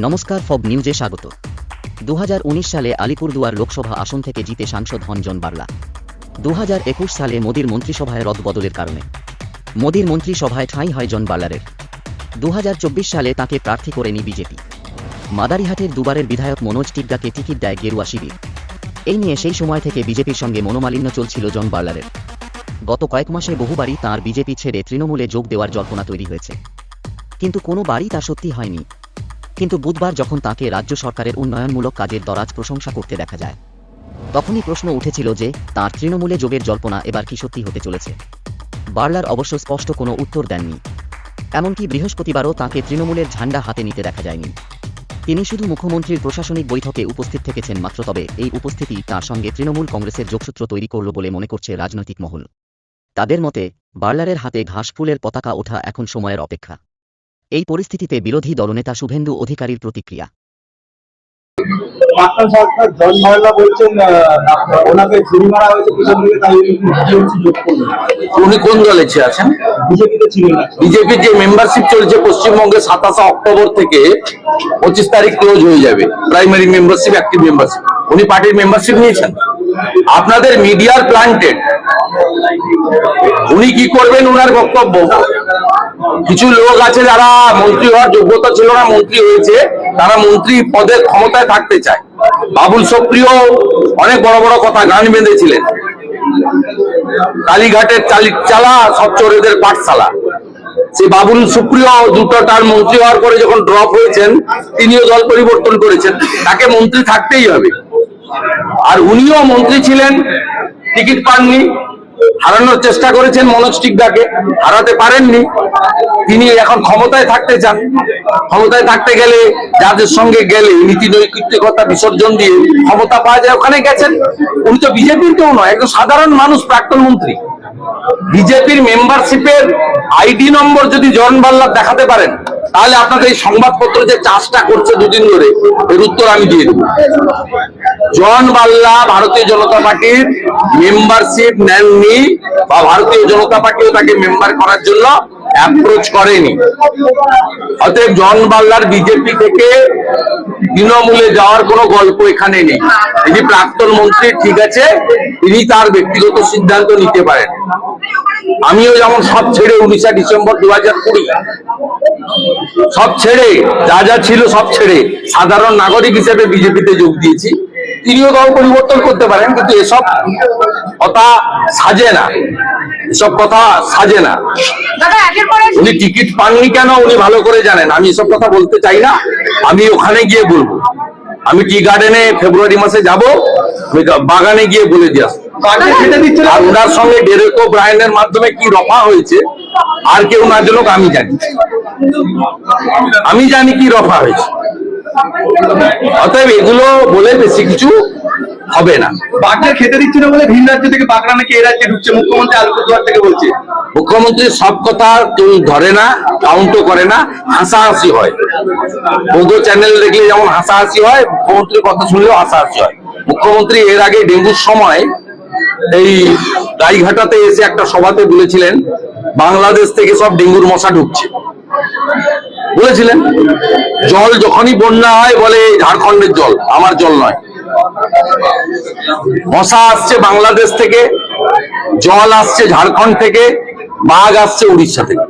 নমস্কার ফব নিউজে স্বাগত। দু হাজার উনিশ সালে আলিপুরদুয়ার লোকসভা আসন থেকে জিতে সাংসদ হন জন বার্লা। দু সালে মোদির মন্ত্রিসভায় রদবদলের কারণে। মোদির মন্ত্রিসভায় ঠাঁই হয় জন বার্লারের। দু সালে তাকে প্রার্থী করেনি বিজেপি। মাদারিহাটের দুবারের বিধায়ক মনোজ টিগ্গাকে টিকিট দেয় গেরুয়া শিবির। এই নিয়ে সেই সময় থেকে বিজেপির সঙ্গে মনোমালিন্য চলছিল জন বার্লারের। গত কয়েক মাসে বহুবারই তাঁর বিজেপি ছেড়ে তৃণমূলে যোগ দেওয়ার জল্পনা তৈরি হয়েছে। কিন্তু কোনো বারই তা সত্যি হয়নি। কিন্তু বুধবার যখন তাকে রাজ্য সরকারের উন্নয়নমূলক কাজের দরাজ প্রশংসা করতে দেখা যায়, তখনই প্রশ্ন উঠেছিল যে তার তৃণমূলে যোগের জল্পনা এবার কি সত্যি হতে চলেছে। বার্লার অবশ্য স্পষ্ট কোনো উত্তর দেননি। এমনকি বৃহস্পতিবারও তাকে তৃণমূলের ঝান্ডা হাতে নিতে দেখা যায়নি। তিনি শুধু মুখ্যমন্ত্রীর প্রশাসনিক বৈঠকে উপস্থিত থেকেছেন মাত্র, তবে এই উপস্থিতি তার সঙ্গে তৃণমূল কংগ্রেসের যোগসূত্র তৈরি করল বলে মনে করছে রাজনৈতিক মহল। তাদের মতে, বার্লারের হাতে ঘাসফুলের পতাকা ওঠা এখন সময়ের অপেক্ষা। এই পরিস্থিতিতে বিরোধী দলনেতা শুভেন্দু অধিকারীর প্রতিক্রিয়া। প্রাক্তন সরকার জন মাল্লা বলছেন আহ, ওনাকে ছুরি মারা হয়েছে পিছন থেকে তাই টিএমসি যোগ করলেন উনি কোন দলে আছেন? বিজেপিতে ছিলেন। না বিজেপির যে মেম্বারশিপ চলছে পশ্চিমবঙ্গে সাতাশে অক্টোবর থেকে পঁচিশ তারিখ ক্লোজ হয়ে যাবে প্রাইমারি মেম্বারশিপ অ্যাক্টিভ মেম্বারশিপ উনি পার্টির মেম্বারশিপ নিয়েছেন? আপনাদের মিডিয়ার প্লান্টেড উনি কি করবেন উনার বক্তব্য? কিছু লোক আছে যারা মন্ত্রী হওয়ার যোগ্যতা ছিল না, মন্ত্রী হয়েছে, তারা মন্ত্রী পদের ক্ষমতায় থাকতে চায়। বাবুল সুপ্রিয় অনেক বড় বড় কথা গান বেঁধেছিলেন। কালীঘাটের চালা সব চোরেদের পাঠশালা। সে বাবুল সুপ্রিয় দুটো তার মন্ত্রী হওয়ার পরে যখন ড্রপ হয়েছেন, তিনিও দল পরিবর্তন করেছেন। তাকে মন্ত্রী থাকতেই হবে। আর উনিও মন্ত্রী ছিলেন, টিকিট পাননি। হারানোর চেষ্টা করেছেন মনোজ টিকদাকে, হারাতে পারেননি। তিনি এখন ক্ষমতায় থাকতে চান। ক্ষমতায় থাকতে গেলে যাদের সঙ্গে গেলে নীতি নৈতিকতা বিসর্জন দিয়ে ক্ষমতা পাওয়া যায়, ওখানে গেছেন। উনি তো বিজেপির কেউ নয়, একজন সাধারণ মানুষ, প্রাক্তন মন্ত্রী। বিজেপির মেম্বারশিপের আইডি নম্বর যদি জন বাল্লার দেখাতে পারেন, তাহলে আপনাদের এই সংবাদপত্র যে চাষটা করছে দুদিন ধরে, এর উত্তর আমি দিয়ে দেবো। জন বাল্লা ভারতীয় জনতা পার্টির মেম্বারশিপ নেননি বা ভারতীয় জনতা পার্টিও তাকে মেম্বার করার জন্য অ্যাপ্রোচ করেনি। অতএব জন বাল্লার বিজেপি থেকে তৃণমূলে যাওয়ার কোনো গল্প এখানে নেই। তিনি প্রাক্তন মন্ত্রী, ঠিক আছে, তিনি তার ব্যক্তিগত সিদ্ধান্ত নিতে পারেন। আমিও যেমন সব ছেড়ে উনিশা ডিসেম্বর দু হাজার কুড়ি, সব ছেড়ে, যা যা ছিল সব ছেড়ে সাধারণ নাগরিক হিসেবে বিজেপিতে যোগ দিয়েছি। তিনিও দল পরিবর্তন করতে পারেন কিন্তু এসব কথা সাজে না। এসব কথা সাজে না। উনি টিকিট পাননি কেন? উনি ভালো করে জানেন। আমি এসব কথা বলতে চাই না। আমি ওখানে গিয়ে বলব। আমি টি গার্ডেনে ফেব্রুয়ারি মাসে যাব। বাগানে গিয়ে বলে দিয়ে আসব। আর ওনার সঙ্গে ডেরেকো ব্রায়নের মাধ্যমে কি রফা হয়েছে আর কেউ না জানুক আমি জানি। আমি জানি কি রফা হয়েছে। অতএব এগুলো বলে বেশি কিছু হবে না। বাঘদের খেতে দিচ্ছে না বলে ভিন রাজ্য থেকে বাগড়া নাকি এই রাজ্যে ঢুকছে? মুখ্যমন্ত্রী আলিপুরদুয়ার থেকে বলছে। মুখ্যমন্ত্রী সব কথা কেউ ধরে না কাউন্টও করে না হাসাহাসি হয়। বৌদ্ধ চ্যানেল দেখলে যেমন হাসাহাসি হয় মুখ্যমন্ত্রীর কথা শুনলেও হাসাহাসি হয়। মুখ্যমন্ত্রী এর আগে ডেঙ্গুর সময় এই গাইঘাটাতে এসে একটা সভাতে বলেছিলেন বাংলাদেশ থেকে সব ডেঙ্গুর মশা ঢুকছে। বলেছিলেন, জল যখনই বন্যা হয় বলে ঝাড়খণ্ডের জল, আমার জল নয়। মশা আসছে বাংলাদেশ থেকে, জল আসছে ঝাড়খণ্ড থেকে, বাঘ আসছে উড়িষ্যা থেকে।